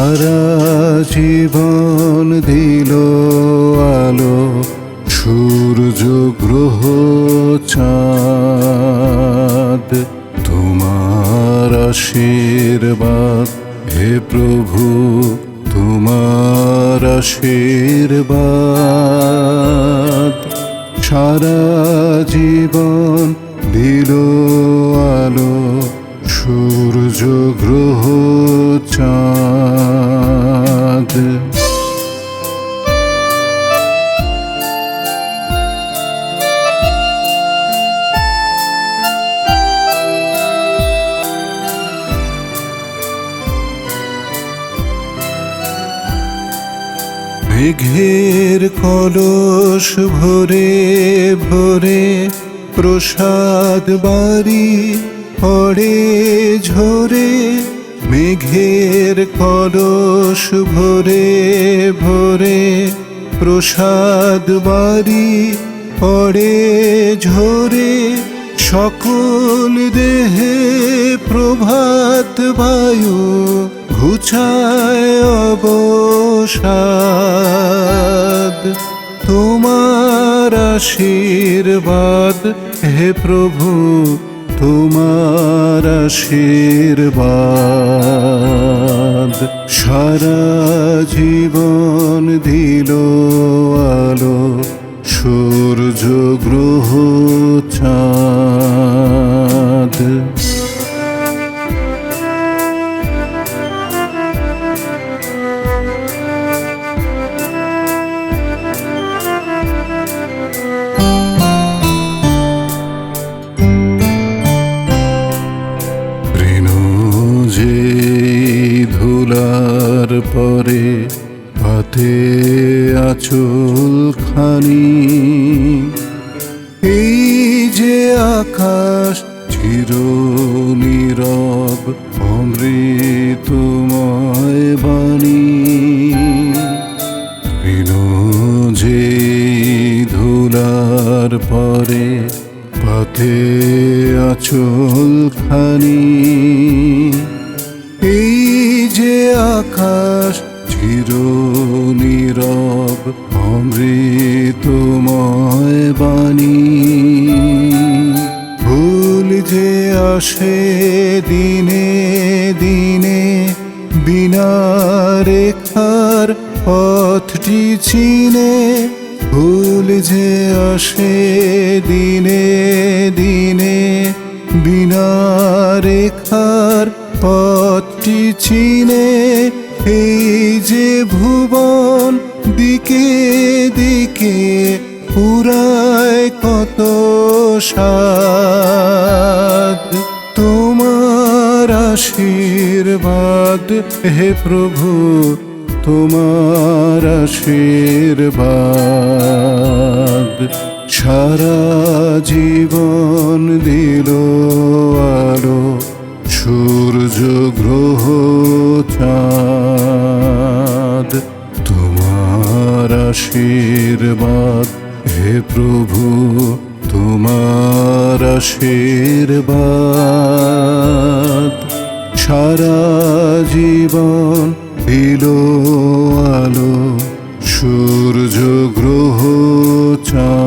সারা জীবন দিল আলো, সূর্য, গ্রহ, চাঁদ। তোমার আশীর্বাদ, হে প্রভু, তোমার আশীর্বাদ। সারা জীবন মেঘের কলস ভরে ভরে প্রসাদ বাড়ি পড়ে ঝরে। মেঘের কলস ভরে ভরে প্রসাদ বাড়ি পড়ে ঝরে। সকল দেহে প্রভাত বায়ু ঘুচায় অবসাদ। তোমার আশীর্বাদ, হে প্রভু, তোমার আশীর্বাদ। সারা জীবন দিল আলো, সূর্য গ্রহ চাঁদ হাতে আচল খানি এই যে আকাশ চির নীরব, অমৃতময় বাণী। যে ধুলার পরে পাতে আচল খানি অমৃতময় বাণী। ভুল যে আসে দিনে দিনে, বিনা রেখার পথটি চিনে, ভুল যে আসে দিনে দিনে, বিনা রেখার পথটি চিনে, এই যে ভুবন দিকে দিকে পুরায় কত সাদ তোমার আশীর্বাদ, হে প্রভু, তোমার আশীর্বাদ। সারা জীবন দিল আলো, সূর্য গ্রহ চাঁদ আশীর্বাদ। হে প্রভু তোমার আশীর্বাদ। সারা জীবন দিল আলো সূর্য গ্রহ চাঁদ।